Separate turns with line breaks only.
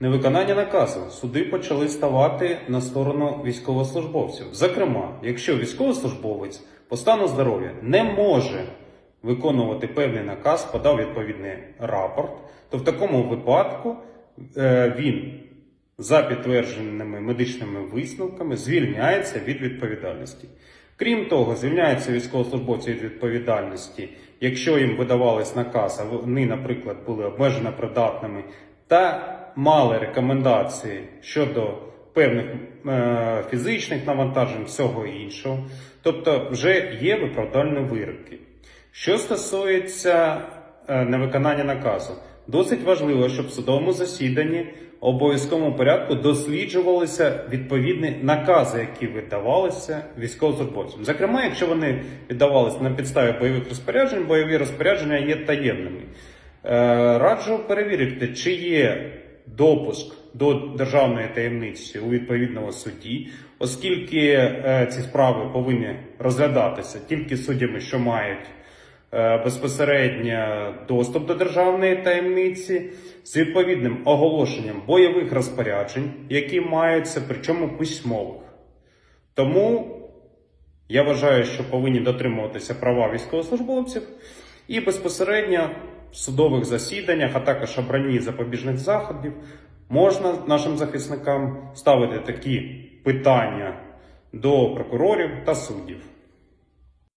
Невиконання наказу суди почали ставати на сторону військовослужбовців. Зокрема, якщо військовослужбовець по стану здоров'я не може виконувати певний наказ, подав відповідний рапорт, то в такому випадку е, він за підтвердженими медичними висновками звільняється від відповідальності. Крім того, звільняються військовослужбовці від відповідальності, якщо їм видавались наказ, а вони, наприклад, були обмежено придатними та мали рекомендації щодо певних е, фізичних навантажень, всього іншого. Тобто вже є виправдальні вироки. Що стосується е, невиконання наказу, досить важливо, щоб в судовому засіданні обов'язковому порядку досліджувалися відповідні накази, які видавалися військовослужбовцям. Зокрема, якщо вони віддавалися на підставі бойових розпоряджень, бойові розпорядження є таємними. Е, Раджу перевірити, чи є допуск до державної таємниці у відповідному суді, оскільки е, ці справи повинні розглядатися тільки суддями, що мають е, безпосередньо доступ до державної таємниці з відповідним оголошенням бойових розпоряджень, які маються, причому письмових. Тому я вважаю, що повинні дотримуватися права військовослужбовців і безпосередньо судових засіданнях, а також обранні запобіжних заходів, можна нашим захисникам ставити такі питання до прокурорів та суддів.